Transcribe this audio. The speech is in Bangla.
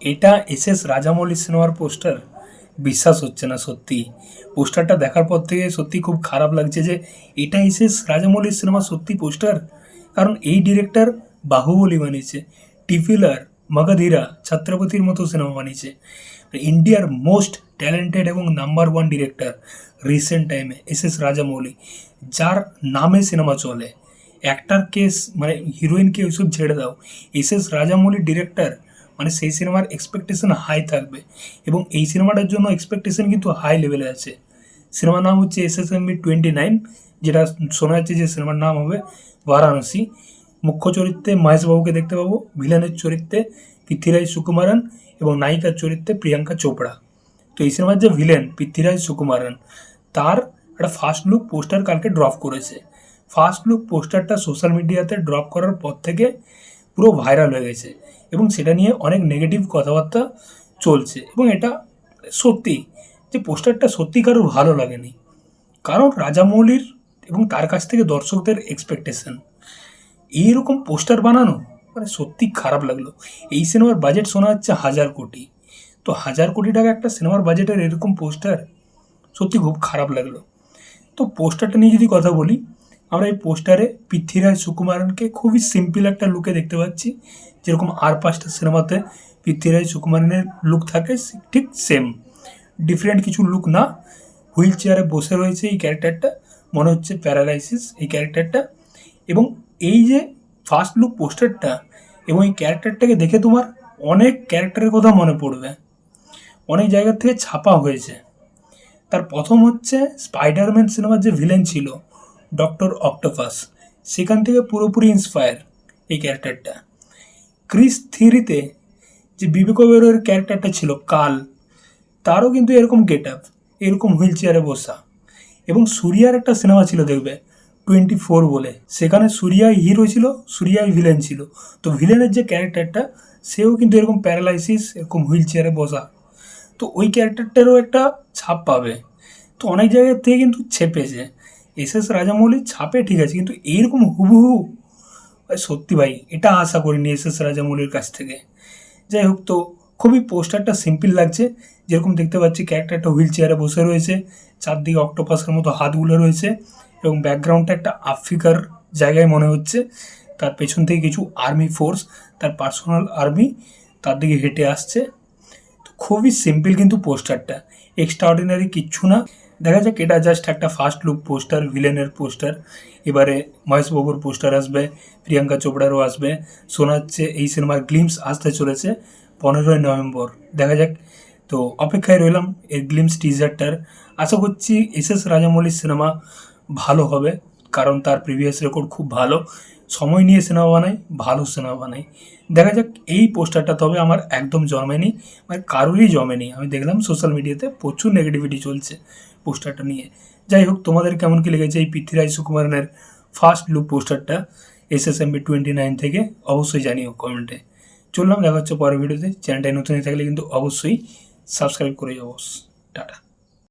এটা এস এস রাজামৌলি সিনেমার পোস্টার? বিশ্বাস হচ্ছে না সত্যি। পোস্টারটা দেখার পর থেকে সত্যি খুব খারাপ লাগছে যে এটা এস এস রাজামৌলির সিনেমা সত্যি পোস্টার? কারণ এই ডিরেক্টর বাহুবলী বানিয়েছে। টিফিলার মগধীরা, ছত্রপতির মতো সিনেমা বানিয়েছে। ইন্ডিয়ার মোস্ট ট্যালেন্টেড এবং নাম্বার ওয়ান ডিরেক্টর রিসেন্ট টাইমে এস এস রাজামৌলি, যার নামে সিনেমা চলে। অ্যাক্টার কেস মানে হিরোইনকে ওইসব ছেড়ে দাও। এস এস রাজামৌলি ডিরেক্টর মানে সেই সিনেমার এক্সপেকটেশন হাই থাকবে। এবং এই সিনেমাটার জন্য এক্সপেকটেশন কিন্তু হাই লেভেলে আছে। সিনেমার নাম হচ্ছে S S M B twenty nine যেটা শোনা যাচ্ছে যে সিনেমার নাম হবে বারাণসী। মুখ্য চরিত্রে মহেশবাবুকে দেখতে পাবো ভিলেনের চরিত্রে পৃথ্বীরাজ সুকুমারন এবং নায়িকার চরিত্রে প্রিয়াঙ্কা চোপড়া। তো এই সিনেমার যে ভিলেন পৃথ্বীরাজ সুকুমারন, তার একটা ফার্স্ট লুক পোস্টার কালকে ড্রপ করেছে। ফার্স্ট লুক পোস্টারটা সোশ্যাল মিডিয়াতে ড্রপ করার পর থেকে পুরো ভাইরাল হয়ে গেছে এবং সেটা নিয়ে অনেক নেগেটিভ কথাবার্তা চলছে এবং এটা সত্যি যে পোস্টারটা সত্যি কারোর ভালো লাগেনি। কারণ রাজামৌলির এবং তার কাছ থেকে দর্শকদের এক্সপেকটেশন এইরকম পোস্টার বানানো মানে সত্যি খারাপ লাগল। এই সিনেমার বাজেট শোনা যাচ্ছে হাজার কোটি। তো হাজার কোটি টাকা একটা সিনেমার বাজেটের এরকম পোস্টার সত্যি খুব খারাপ লাগল। তো পোস্টারটা নিয়ে যদি কথা বলি আমরা এই পোস্টারে পৃথ্বীরাজ সুকুমারনকে খুবই সিম্পল একটা লুকে দেখতে পাচ্ছি। যেরকম আর পাঁচটা সিনেমাতে পৃথ্বীরাজ সুকুমারনের লুক থাকে ঠিক সেম ডিফারেন্ট কিছু লুক না। হুইল চেয়ারে বসে রয়েছে এই ক্যারেক্টারটা। মনে হচ্ছে প্যারালাইসিস এই ক্যারেক্টারটা। এবং এই যে ফার্স্ট লুক পোস্টারটা এবং এই ক্যারেক্টারটাকে দেখে তোমার অনেক ক্যারেক্টারের কথা মনে পড়বে। অনেক জায়গার থেকে ছাপা হয়েছে। তার প্রথম হচ্ছে স্পাইডারম্যান সিনেমার যে ভিলেন ছিল ডক্টর অক্টোপাস সেখান থেকে পুরোপুরি ইন্সপায়ার এই ক্যারেক্টারটা ক্রিস থিরিতে যে বিবেক ওবেরয়ের ক্যারেক্টারটা ছিল কাল, তারও কিন্তু এরকম গেট আপ এরকম হুইল চেয়ারে বসা। এবং সুরিয়ার একটা সিনেমা ছিল দেখবে টোয়েন্টি ফোর বলে। সেখানে সুরিয়াই হিরো ছিল, সুরিয়াই ভিলেন ছিল। তো ভিলেনের যে ক্যারেক্টারটা সেও কিন্তু এরকম প্যারালাইসিস এরকম হুইল চেয়ারে বসা। তো ওই ক্যারেক্টারটারও একটা ছাপ পাবে। তো অনেক জায়গার থেকে কিন্তু ছেপেছে। এস এস রাজামৌলি ছাপে ঠিক আছে, কিন্তু এইরকম হুবহু সত্যি ভাই, এটা আশা করিনি এস এস রাজামৌলির কাছ থেকে। যাই হোক তো, খুবই পোস্টারটা সিম্পল লাগছে, যেরকম দেখতে পাচ্ছি ক্যারেক্টারটা হুইল চেয়ারে বসে রয়েছে, চারদিকে অক্টোপাসের মতো হাতগুলো রয়েছে এবং ব্যাকগ্রাউন্ডটা একটা আফ্রিকার জায়গায় মনে হচ্ছে। তার পেছন থেকে কিছু আর্মি ফোর্স তার পার্সোনাল আর্মি তার দিকে হেঁটে আসছে। তো খুবই সিম্পল কিন্তু পোস্টারটা এক্সট্রা অর্ডিনারি কিচ্ছু না। দেখা যাক, এটা জাস্ট একটা ফার্স্ট লুক পোস্টার ভিলেনের পোস্টার এবারে মহেশবাবুর পোস্টার আসবে, প্রিয়াঙ্কা চোপড়ারও আসবে। শোনা যাচ্ছে, এই সিনেমার গ্লিমস আসতে চলেছে পনেরোই নভেম্বর। দেখা যাক, তো অপেক্ষায় রইলাম এর গ্লিমস টিজারটার আশা করছি এস এস রাজামৌলির সিনেমা ভালো হবে। কারণ তার প্রিভিয়াস রেকর্ড খুব ভালো। সময় নিয়ে সিনেমা বানায়, ভালো সিনেমা বানায়। দেখা যাক, এই পোস্টারটা তবে আমার একদম জমেনি মানে কারোরই জমেনি আমি দেখলাম সোশ্যাল মিডিয়াতে প্রচুর নেগেটিভিটি চলছে পোস্টারটা নিয়ে। যাই হোক, তোমাদের কেমন কি লেগেছে এই পৃথ্বীরাজ সুকুমারনের ফার্স্ট লুক পোস্টারটা S S M B twenty nine থেকে? অবশ্যই জানিও কমেন্টে চললাম, দেখা হচ্ছে পরের ভিডিওতে চ্যানেলটায় নতুন থাকলে কিন্তু অবশ্যই সাবস্ক্রাইব করে যাব টাটা।